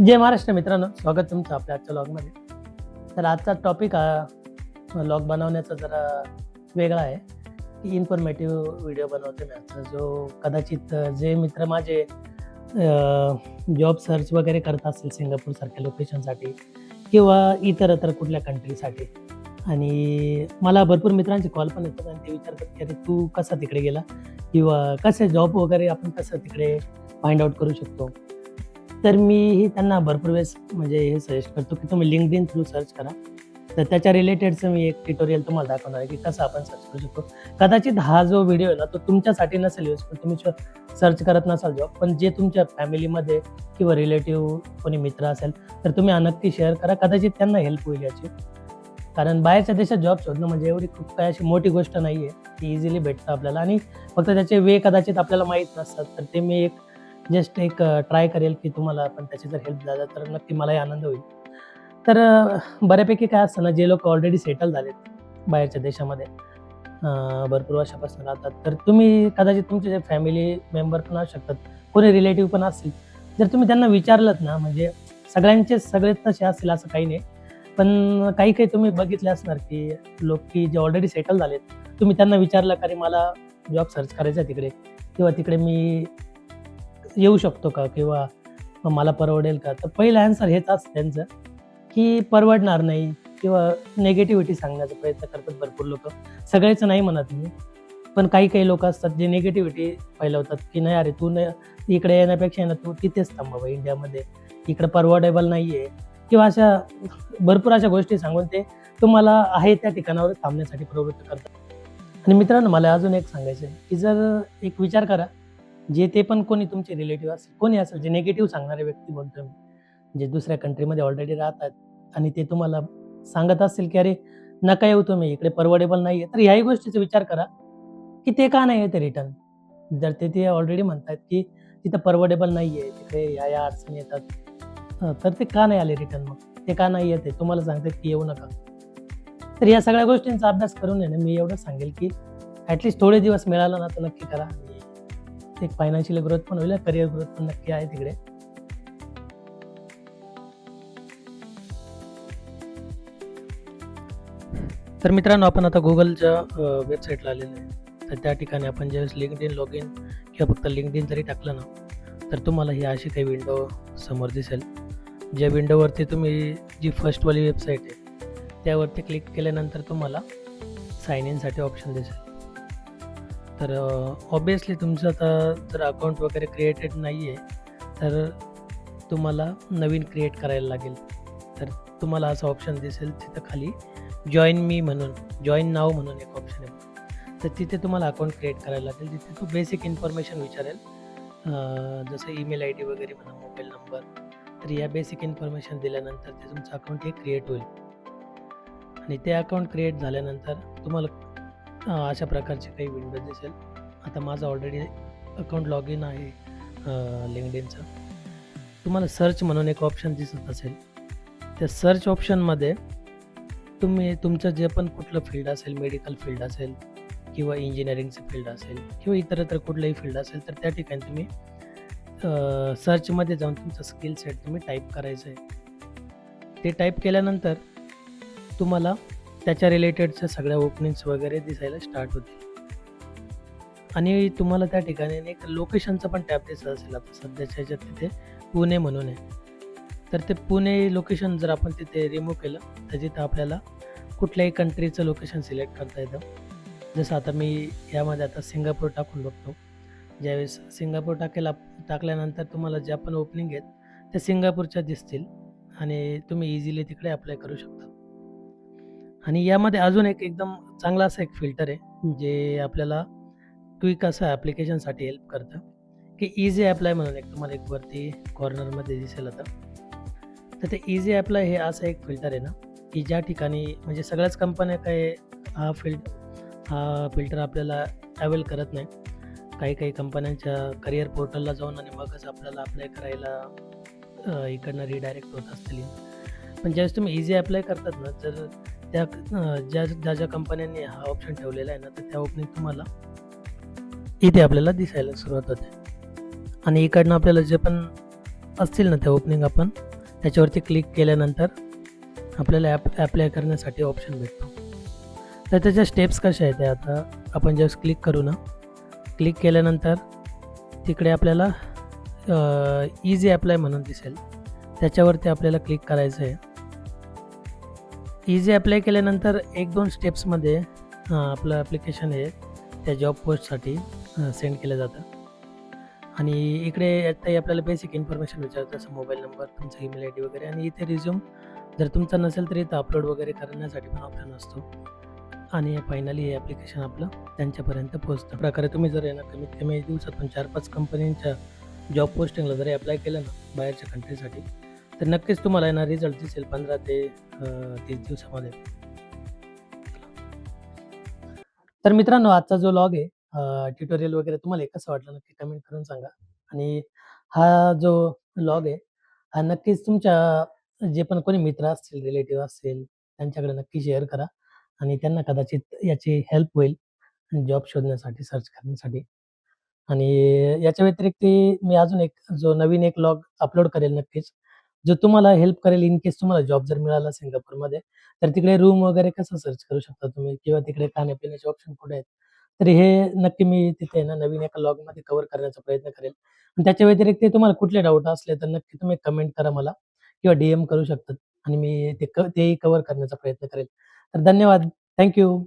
जय महाराष्ट्र मित्रांनो स्वागत तुमचं आपल्या आजच्या लॉगमध्ये तर आजचा टॉपिक हा लॉग बनवण्याचा जरा वेगळा आहे. की इन्फॉर्मेटिव्ह व्हिडिओ बनवतो मी आजचा जो कदाचित जे मित्र माझे जॉब सर्च वगैरे करत असतील सिंगापूरसारख्या लोकेशनसाठी किंवा इतर इतर कुठल्या कंट्रीसाठी आणि मला भरपूर मित्रांचे कॉल पण येतात आणि ते विचारतात की अरे तू कसा तिकडे गेला? किंवा कसे जॉब वगैरे आपण कसं तिकडे फाइंड आउट करू शकतो? तर मीही त्यांना भरपूर वेळेस म्हणजे हे सजेस्ट करतो की तुम्ही लिंकड इन थ्रू सर्च करा. तर त्याच्या रिलेटेडचं मी एक ट्युटोरियल तुम्हाला दाखवणार आहे की कसं आपण सर्च करू शकतो. कदाचित हा जो व्हिडिओ आहे ना तो तुमच्यासाठी नसेल युजफुल तुम्ही सर्च करत नसाल जॉब पण जे तुमच्या फॅमिलीमध्ये किंवा रिलेटिव्ह कोणी मित्र असेल तर तुम्ही हा नक्की शेअर करा. कदाचित त्यांना हेल्प होईल याची. कारण बाहेरच्या देशात जॉब शोधणं म्हणजे एवढी खूप काय अशी मोठी गोष्ट नाही आहे ती इझिली भेटतं आपल्याला. आणि फक्त त्याचे वे कदाचित आपल्याला माहीत नसतात. तर ते मी एक जस्ट एक ट्राय करेल की तुम्हाला पण त्याची जर हेल्प झाला तर नक्की मलाही आनंद होईल. तर बऱ्यापैकी काय असतं ना जे लोक ऑलरेडी सेटल झालेत बाहेरच्या देशामध्ये भरपूर वर्षापासून राहतात. तर तुम्ही कदाचित तुमचे जे फॅमिली मेंबर पण असू शकतात कोणी रिलेटिव्ह पण असतील. जर तुम्ही त्यांना विचारलं ना म्हणजे सगळ्यांचे सगळेच तसे असतील असं काही नाही. पण काही काही तुम्ही बघितले असणार की लोक की जे ऑलरेडी सेटल झालेत तुम्ही त्यांना विचारलं का मला जॉब सर्च करायचा आहे तिकडे किंवा तिकडे मी येऊ शकतो का किंवा मग मला परवडेल का? तर पहिलं आन्सर हेच असतं त्यांचं की परवडणार नाही किंवा नेगेटिव्हिटी सांगण्याचा प्रयत्न करतात भरपूर लोक. सगळेच नाही म्हणत मी पण काही काही लोक असतात जे निगेटिव्हिटी फैलवतात की नाही अरे तू नाही इकडे येण्यापेक्षा ना तू तिथेच थांब बाबा इंडियामध्ये. इकडे परवडेबल नाही आहे किंवा अशा भरपूर अशा गोष्टी सांगून ते तुम्हाला आहे त्या ठिकाणावर थांबण्यासाठी प्रवृत्त करतात. आणि मित्रांनो मला अजून एक सांगायचं आहे की जर एक विचार करा जे ते पण कोणी तुमचे रिलेटिव्ह असेल कोणी असेल जे निगेटिव्ह सांगणारे व्यक्ती बोलतोय मी जे दुसऱ्या कंट्रीमध्ये ऑलरेडी राहतात आणि ते तुम्हाला सांगत असतील की अरे नका येऊ तुम्ही इकडे परवडेबल नाही आहे तर ह्याही गोष्टीचा विचार करा की ते का नाही येते रिटर्न जर ते ते ऑलरेडी म्हणतात की तिथं परवडेबल नाही आहे तिकडे ह्या या अडचणी येतात तर ते का नाही आले रिटर्न मग? ते का नाही येते तुम्हाला सांगतात की येऊ नका. तर या सगळ्या गोष्टींचा अभ्यास करून आहे ना मी एवढं सांगेल की ॲटलिस्ट थोडे दिवस मिळाला ना तर नक्की करा. एक फायनान्शियल ग्रोथ पण होईल करिअर ग्रोथ पण नक्की आहे तिकडे. तर मित्रांनो आपण आता गुगलच्या वेबसाईटला आलेलो आहे. तर त्या ठिकाणी आपण ज्यावेळेस लिंकड इन लॉग इन किंवा फक्त लिंकड इन जरी टाकलं ना तर तुम्हाला ही अशी काही विंडो समोर दिसेल. ज्या विंडोवरती तुम्ही जी फर्स्टवाली वेबसाईट आहे त्यावरती क्लिक केल्यानंतर तुम्हाला साइन इनसाठी ऑप्शन दिसेल. तर ऑब्वियसली तुमचं आता जर अकाउंट वगैरे क्रिएटेड नाही आहे तर तुम्हाला नवीन क्रिएट करायला लागेल. तर तुम्हाला असं ऑप्शन दिसेल तिथं खाली जॉईन मी म्हणून जॉईन नाव म्हणून एक ऑप्शन आहे. तर तिथे तुम्हाला अकाउंट क्रिएट करायला लागेल. तिथे तो बेसिक इन्फॉर्मेशन विचारेल. जसं ईमेल आय डी वगैरे म्हणा मोबाईल नंबर तर या बेसिक इन्फॉर्मेशन दिल्यानंतर ते तुमचं अकाउंट हे क्रिएट होईल. आणि ते अकाउंट क्रिएट झाल्यानंतर तुम्हाला अशा प्रकारचे काही विंडो दिसेल. आता माझं ऑलरेडी अकाउंट लॉग इन आहे लिंकडिनचं तुम्हाला सर्च म्हणून एक ऑप्शन दिसत असेल. त्या सर्च ऑप्शनमध्ये तुम्ही तुमचं जे पण कुठलं फील्ड असेल मेडिकल फील्ड असेल किंवा इंजिनिअरिंगचं फील्ड असेल किंवा इतर इतर कुठलंही फील्ड असेल तर त्या ठिकाणी तुम्ही सर्चमध्ये जाऊन तुमचं स्किल सेट तुम्ही टाईप करायचं आहे ते टाईप केल्यानंतर तुम्हाला त्याच्या रिलेटेडच्या सगळ्या ओपनिंग्स वगैरे दिसायला स्टार्ट होतील. आणि तुम्हाला त्या ठिकाणी एक लोकेशनचं पण टॅब दिसत असेल आता. सध्याच्या ह्याच्यात तिथे पुणे म्हणून आहे. तर ते पुणे लोकेशन जर आपण तिथे रिमूव्ह केलं तर जिथे आपल्याला कुठल्याही कंट्रीचं लोकेशन सिलेक्ट करता येतं. जसं आता मी यामध्ये आता सिंगापूर टाकून बघतो. ज्यावेळेस सिंगापूर टाकेला टाकल्यानंतर तुम्हाला ज्या पण ओपनिंग आहेत त्या सिंगापूरच्या दिसतील. आणि तुम्ही इझिली तिकडे अप्लाय करू शकता. आणि यामध्ये अजून एक एकदम चांगला असा एक फिल्टर आहे जे आपल्याला क्विक असं ॲप्लिकेशनसाठी हेल्प करतं. की इझी अप्लाय म्हणून एक तुम्हाला एक वरती कॉर्नरमध्ये दिसेल आता. तर ते इझी अप्लाय हे असं एक फिल्टर आहे ना की ज्या ठिकाणी म्हणजे सगळ्याच कंपन्या काय हा फिल्ड हा फिल्टर आपल्याला अवेल करत नाही. काही काही कंपन्यांच्या करिअर पोर्टलला जाऊन आणि मगच आपल्याला अप्लाय करायला इकडनं रिडायरेक्ट होत असतील. पण ज्यावेळेस तुम्ही इझी अप्लाय करतात ना तर त्या ज्या ज्या ज्या कंपन्यांनी हा ऑप्शन ठेवलेला आहे ना तर त्या ओपनिंग तुम्हाला इथे आपल्याला दिसायला सुरुवात होते. आणि इकडनं आपल्याला जे पण असतील ना त्या ओपनिंग आपण त्याच्यावरती क्लिक केल्यानंतर आपल्याला ॲप ॲप्लाय करण्यासाठी ऑप्शन भेटतो. तर त्याच्या स्टेप्स कशा आहेत त्या आता आपण ज्यावेळेस क्लिक करू ना. क्लिक केल्यानंतर तिकडे आपल्याला इझी ॲप्लाय म्हणून दिसेल. त्याच्यावरती आपल्याला क्लिक करायचं आहे इझी अप्लाय केल्यानंतर एक दोन स्टेप्समध्ये आपलं ॲप्लिकेशन हे त्या जॉब पोस्टसाठी सेंड केलं जातं. आणि इकडे आताही आपल्याला बेसिक इन्फॉर्मेशन विचारतं जसं मोबाईल नंबर तुमचा ईमेल आय डी वगैरे. आणि इथे रिझ्यूम जर तुमचा नसेल तर इथं अपलोड वगैरे करण्यासाठी पण ऑप्शन असतो. आणि फायनली हे ॲप्लिकेशन आपलं त्यांच्यापर्यंत पोहोचतं. प्रकारे तुम्ही जर येणार कमीत कमी दिवसातून चार पाच कंपनींच्या जॉब पोस्टिंगला जरी अप्लाय केलं ना बाहेरच्या कंट्रीसाठी तर नक्कीच तुम्हाला येणार रिझल्ट दिसेल पंधरा ते तीस दिवसामध्ये. तर मित्रांनो आजचा जो लॉग आहे ट्युटोरियल वगैरे तुम्हाला कसं वाटलं नक्की कमेंट करून सांगा. आणि हा जो लॉग आहे हा नक्कीच तुमच्या जे पण कोणी मित्र असतील रिलेटिव्ह असतील त्यांच्याकडे नक्की शेअर करा. आणि त्यांना कदाचित याची हेल्प होईल जॉब शोधण्यासाठी सर्च करण्यासाठी. आणि याच्या व्यतिरिक्त मी अजून एक जो नवीन एक लॉग अपलोड करेल नक्कीच जो तुम्हाला हेल्प करेल इन केस तुम्हाला जॉब जर मिळाला सिंगापूरमध्ये तर तिकडे रूम वगैरे कसं सर्च करू शकता तुम्ही? किंवा तिकडे खाण्यापिण्याचे ऑप्शन कुठे आहेत? तर हे नक्की मी तिथे आहे ना नवीन एका लॉगमध्ये कव्हर करण्याचा प्रयत्न करेल. आणि त्याच्या व्यतिरिक्त तुम्हाला कुठले डाऊट असले तर नक्की तुम्ही कमेंट करा मला किंवा डीएम करू शकतात आणि मी ते तेही कव्हर करण्याचा प्रयत्न करेल. तर धन्यवाद. थँक्यू